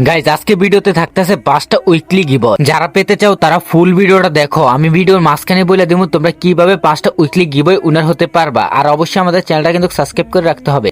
Guys আজকে ভিডিওতে থাকতেছে পাঁচটা উইকলি গিব যারা পেতে চাও তারা ফুল ভিডিওটা দেখো। আমি ভিডিওর মাঝখানে বলে দেবো তোমরা কীভাবে পাঁচটা উইকলি গিবয় উনার হতে পারবা। আর অবশ্যই আমাদের চ্যানেলটা কিন্তু সাবস্ক্রাইব করে রাখতে হবে।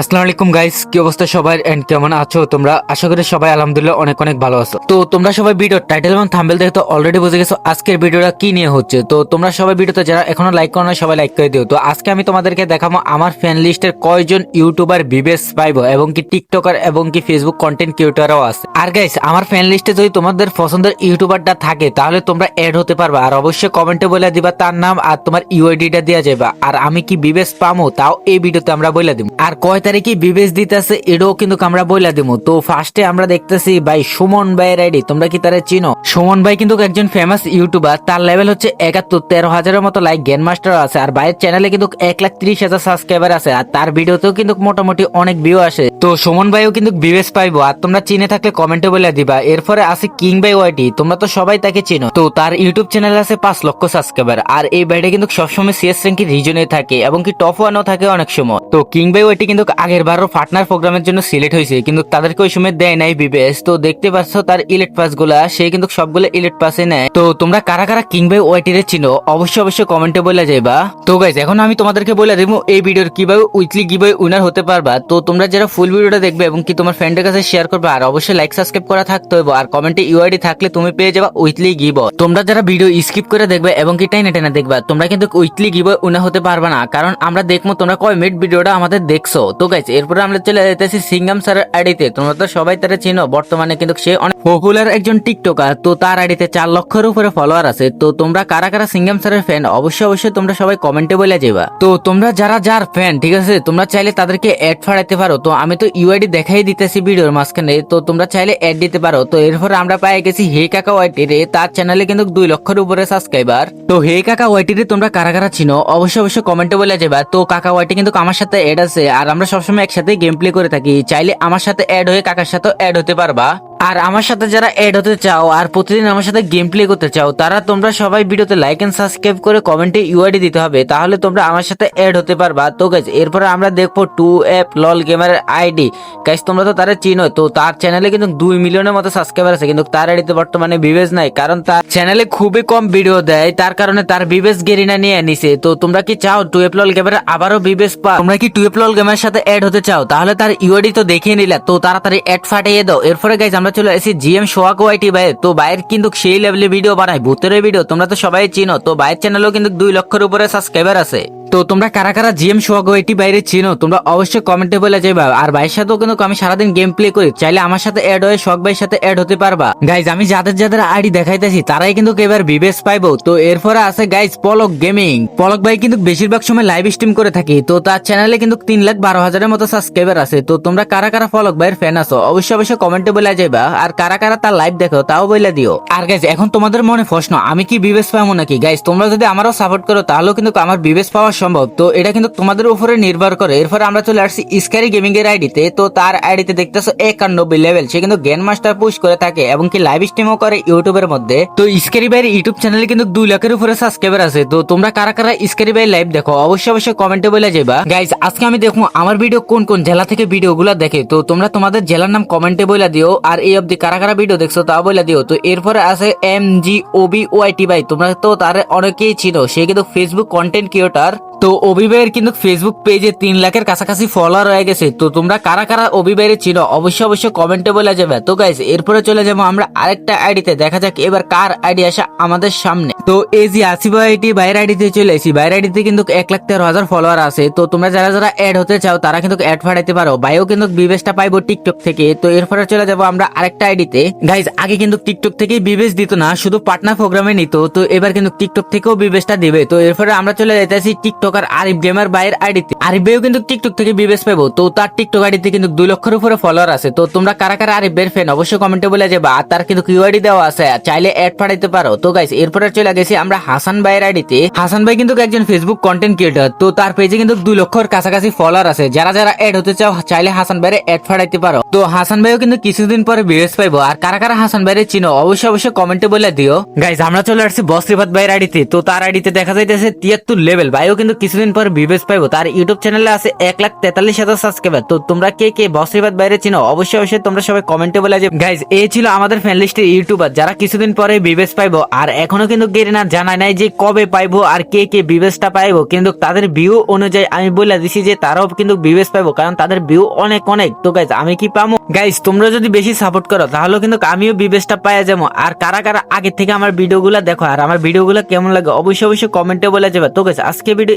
আসসালামু আলাইকুম গাইস কি অবস্থা সবার এন্ড কেমন আছো তোমরা? আশা করি সবাই আলহামদুলিল্লাহ অনেক অনেক ভালো আছো। তো তোমরা সবাই ভিডিও টাইটেল এবং থাম্বেল দেখে তো অলরেডি বুঝে গেছো আজকের ভিডিওটা কি নিয়ে হচ্ছে। তো তোমরা সবাই ভিডিওতে যারা এখনও লাইক করো না সবাই লাইক করে দিও। তো আজকে আমি তোমাদেরকে দেখাবো আমার ফ্যান লিস্টের কয়জন ইউটিউবার বিবেস পাইবো এবং কি টিকটকার এবং কি ফেসবুক কন্টেন্ট ক্রিয়েটরও আছে। আর গাইস আমার ফ্যান লিস্টে যদি তোমাদের পছন্দের ইউটিউবারটা থাকে, তাহলে তোমরা অ্যাড হতে পারবা। আর অবশ্যই কমেন্টে বলে দিবা তার নাম আর তোমার ইউআইডিটা দেওয়া যাবে। আর আমি কি বিবেস পামো, তাও এই ভিডিওতে আমরা বলে দিব। আর কয় তারিখে বিবেস দিতেছে? এটাও কিন্তু আমরা বইলা দিব তো ফার্স্টে আমরা দেখতেছি, ভাই, সুমন ভাইয়ের আইডি তোমরা কি তারা চিনো? সুমন ভাই কিন্তু একজন ফেমাস ইউটিউবার তার লেভেল হচ্ছে একাত্তর, তেরো হাজারের মতো লাইক জ্ঞান মাস্টার আছে। আর ভাইয়ের চ্যানেলে কিন্তু এক লাখ ত্রিশ হাজার সাবস্ক্রাইবার আছে। আর তার ভিডিওতেও কিন্তু মোটামুটি অনেক ভিউ আসে। তো সুমন ভাইও কিন্তু বিবেস পাইবো। আর তোমরা চিনে থাকলে কমেন্টে বলে দিবা। এরপরে আছে কিং ভাই ওয়াইটি তোমরা তো সবাই তাকে চিনো। তো তার ইউটিউব চ্যানেল আছে পাঁচ লক্ষ সাবস্ক্রাইবার আর এই ভাইটা কিন্তু সবসময় সিএস র্যাঙ্কি রিজনে থাকে এবং কি টপ ওয়ানও থাকে অনেক সময়। তো কিং ভাই ওয়াইটি কিন্তু আগের বারও পার্টনার প্রোগ্রামের জন্য সিলেক্ট হয়েছে, কিন্তু তাদেরকে ওই সময় দেয় নাই বিবেস তো দেখতে পাচ্ছ তার ইলেট পাসগুলা, সে কিন্তু সবগুলো ইলেট পাসে নেয়। তো তোমরা কারা কারা কিং ওয়াইটিরে চিনো, অবশ্যই অবশ্যই কমেন্টে বলে যাইবা। তো গাইজ এখন আমি তোমাদেরকে বলে দেবো এই ভিডিওর কীভাবে উইকলি গিভওয়ে উইনার হতে পারবা। তো তোমরা যারা ফুল ভিডিওটা দেখবে এবং কি তোমার ফ্রেন্ডের কাছে শেয়ার করবে, আর অবশ্যই লাইক সাবস্ক্রাইব করা থাকতে হবে আর কমেন্টে ইউআইডি থাকলে তুমি পেয়ে যাবা উইকলি গিভ তোমরা যারা ভিডিও স্কিপ করে দেখবে এবং কি টাইনে টাইনে দেখবা, তোমরা কিন্তু উইকলি গিভ উইনার হতে পারবা না। কারণ আমরা দেখব তোমরা কয় মিনিট ভিডিওটা আমাদের দেখছ। তো গাইজ এরপরে আমরা চলে যেতেছি সিঙ্গাম স্যারের আইডিতে। তোমরা তো সবাই তারা চিনো, বর্তমানে কিন্তু সে অনেক পপুলার একজন টিকটকার তো তার আইডিতে চার লক্ষের উপরে ফলোয়ার আছে। তো তোমরা কারা কারা সিঙ্গাম স্যারের ফ্যান অবশ্যই অবশ্যই তোমরা সবাই কমেন্টে বলে যাবা তো তোমরা যারা যার ফ্যান ঠিক আছে, তোমরা চাইলে তাদেরকে অ্যাড ফাড়াইতে পারো। তো আমি তো ইউআইডি দেখাই দিতেছি ভিডিওর মাঝখানে, তো তোমরা চাইলে অ্যাড দিতে পারো। তো এরপরে আমরা পাই গেছি হে কাকা ওয়াইটি রে, তার চ্যানেলে কিন্তু দুই লক্ষের উপরে সাবস্ক্রাইবার তো হে কাকা ওয়াইটি রে তোমরা কারা কারা চিনো, অবশ্যই অবশ্যই কমেন্টে বলে যাবা তো কাকা ওয়াইটি কিন্তু আমার সাথে অ্যাড আছে, আর আমরা সবসময় একসাথে গেম প্লে করে থাকি। চাইলে আমার সাথে অ্যাড হয়ে কাকার সাথে অ্যাড হতে পারবা। আর আমার সাথে যারা অ্যাড হতে চাও আর প্রতিদিন আমার সাথে গেম প্লে করতে চাও, তারা তোমরা সবাই ভিডিওতে লাইক এন্ড সাবস্ক্রাইব করে কমেন্টে ইউআইডি দিতে হবে। তাহলে তোমরা আমার সাথে অ্যাড হতে পারবা। তো গাইজ এরপরে আমরা দেখব টু অ্যাপ লল গেমারের আইডি গাইজ তোমরা তো তারা চিনো, তো তার চ্যানেলে কিন্তু দুই মিলিয়নের মতো সাবস্ক্রাইবার আছে, কিন্তু তার আইডিতে বর্তমানে বিবেজ নাই, কারণ তার চ্যানেলে খুবই কম ভিডিও দেয়, তার কারণে তার বিবেজ গেরিনা নিয়ে নিছে। তো তোমরা কি চাও টু অ্যাপ লল গেমারের আবারও বিবেজ পা তোমরা কি টু অ্যাপ লল গেমারের সাথে অ্যাড হতে চাও? তাহলে তার ইউআইডি তো দেখিয়ে নিলা, তো তাড়াতাড়ি অ্যাড ফাটিয়ে দাও। এরপরে গাইজ আমরা চলে এসেছি জিএম সোহাগ ওয়াইটি ভাই তো ভাইয়ের কিন্তু সেই লেভেলে ভিডিও বানায়। ভূতের ভিডিও তোমরা তো সবাই চিনো। তো ভাইয়ের চ্যানেলেও কিন্তু দুই লক্ষের উপরে সাবস্ক্রাইবার আছে। তো তোমরা কারা কারা জিএম সোয়াগ এটি বাইরে চিনো, তোমরা অবশ্যই কমেন্টে বলে যাইবা। আর ভাইয়ের সাথেও কিন্তু আমি সারাদিন গেম প্লে করি, চাইলে আমার সাথে অ্যাড হয়ে শখ ভাইয়ের সাথে অ্যাড হতে পারবা। গাইজ আমি যাদের যাদের আইডি দেখাইতেছি, তারাই কিন্তু এবার বিবেস পাইবো। তো এরপরে আছে গাইজ পলক গেমিং পলক ভাই কিন্তু বেশিরভাগ সময় লাইভ স্ট্রিম করে থাকি, তো তার চ্যানেলে কিন্তু তিন লাখ বারো হাজারের মতো সাবস্ক্রাইবার আছে। তো তোমরা কারা কারা পলক ভাইয়ের ফ্যান আছো, অবশ্যই অবশ্যই কমেন্টে বলে যাইবা। আর কারা কারা তার লাইভ দেখো, তাও বলে দিও। আর গাইজ এখন তোমাদের মনে প্রশ্ন, আমি কি বিবেস পাবো নাকি? গাইজ তোমরা যদি আমারও সাপোর্ট করো, তাহলেও কিন্তু আমার বিবেস পাওয়া সম্ভব। তো এটা কিন্তু তোমাদের উপরে নির্ভর করে। এরপর আমরা চলে আসছি স্কারি গেমিং এর আইডিতে তো। তার আইডিতে দেখতেছো একানব্বই লেভেল সে কিন্তু গেম মাস্টার পুশ করে থাকে এবং কি লাইভ স্ট্রিমও করে ইউটিউবের মধ্যে। তো স্কারি ভাইয়ের ইউটিউব চ্যানেলে কিন্তু দুই লাখের উপরে সাবস্ক্রাইবার আছে। তো তোমরা কারা কারা স্কারি ভাই লাইভ দেখো, অবশ্যই অবশ্যই কমেন্টে বলে যাবা গাইজ আজকে আমি দেখব আমার ভিডিও কোন কোন জেলা থেকে ভিডিও গুলা দেখে। তো তোমরা তোমাদের জেলার নাম কমেন্টে বলে দিও। আর এই অবধি কারা কারা ভিডিও দেখছ তাও বলে দিও। তো এরপরে আছে এম জি ওবি ওয়াইটি ভাই তোমরা তো তার অনেকেই ছিল সে কিন্তু ফেসবুক কন্টেন্ট ক্রিয়েটার তো অভিবাইয়ের কিন্তু ফেসবুক পেজে তিন লাখের কাছাকাছি ফলোয়ার হয়ে গেছে। তো তোমরা কারা কারা অভিবাইয়ের চিনো অবশ্যই অবশ্যই কমেন্টে বলে যাবে। তো গাইজ এরপরে চলে যাব আমরা আরেকটা আইডিতে দেখা যাক এবার কার আইডি আসা আমাদের সামনে। তো এই যে আসিফ আইডি বাইরের আইডিতে চলে এসেছি। বাইরের আইডিতে কিন্তু এক লাখ তেরো হাজার ফলোয়ার আছে। তো তোমরা যারা যারা অ্যাড হতে চাও, তারা কিন্তু অ্যাড ফাটাইতে পারো। বাইও কিন্তু বিবেশটা পাইবো টিকটক থেকে। তো এরপরে চলে যাব আমরা আরেকটা আইডিতে গাইজ আগে কিন্তু টিকটক থেকেই বিবেশ দিত না, শুধু পার্টনার প্রোগ্রামে নিত। তো এবার কিন্তু টিকটক থেকেও বিবেশটা দিবে। তো এরপরে আমরা চলে যাইতেছি টিকটকার আরিফ গেমার বাইরের আইডিতে। আরিফ কিন্তু টিকটক থেকে বিবেশ পাবো তো তার টিকটক আইডিতে কিন্তু দুই লক্ষের উপরে ফলোয়ার আছে। তো তোমরা কারা কারা আরিফ ভাইয়ের ফ্যান অবশ্যই কমেন্টে বলে যাবে। আর তার কিন্তু কিউ কিউআইডি দেওয়া আছে। চাইলে অ্যাড পাঠাইতে পারো। তো গাইস এরপরে চলে গেছি আমরা হাসান ভাইয়ের আইডিতে। হাসান ভাই কিন্তু একজন ফেসবুক কন্টেন্ট ক্রিয়েটর তো তার পেজে কিন্তু দুই লক্ষর কাছাকাছি ফলোয়ার আছে। যারা যারা অ্যাড হতে চাও, চাইলে হাসান ভাইয়ের অ্যাড পাঠাইতে পারো। তো হাসান ভাইও কিন্তু কিছুদিন পরে বিবেশ পাইবো। আর কারা কারা হাসান ভাইয়ের চিনো, অবশ্যই অবশ্যই কমেন্টে বলে দিও। গাইস আমরা চলে আসছি বসরিফাত ভাইয়ের আইডিতে। তো তার আইডিতে দেখা যাইতেছে তিয়াত্তর লেভেল ভাইও কিন্তু কিছুদিন পর বিবেস পাইবো। তার ইউটিউব চ্যানেলে আছে এক লাখ তেতাল্লিশ হাজার সাবস্ক্রাইবার তো তোমরা কে কে বসরিবাদ বাইরে চিনো, অবশ্যই অবশ্যই তোমরা সবাই কমেন্টে বলে যে গাইজ এই ছিল আমাদের ফ্যান লিস্টের ইউটিউবার, যারা কিছুদিন পরে বিবেস পাইবো। আর এখনও কিন্তু গেরিনা জানায় নাই যে কবে পাইবো আর কে কে বিবেসটা পাইবো। কিন্তু তাদের ভিউ অনুযায়ী আমি বলে দিছি যে তারাও কিন্তু বিবেস পাইবো, কারণ তাদের ভিউ অনেক অনেক। তো গাইজ আমি কি পাবো গাইজ তোমরা যদি বেশি সাপোর্ট করো, তাহলে কিন্তু আমিও বিবেসটা পাই যাব। আর কারা কারা আগে থেকে আমার ভিডিওগুলো দেখো, আর আমার ভিডিওগুলো কেমন লাগে, অবশ্যই অবশ্যই কমেন্টে বলে যাবে। তো গাইজ আজকে ভিডিও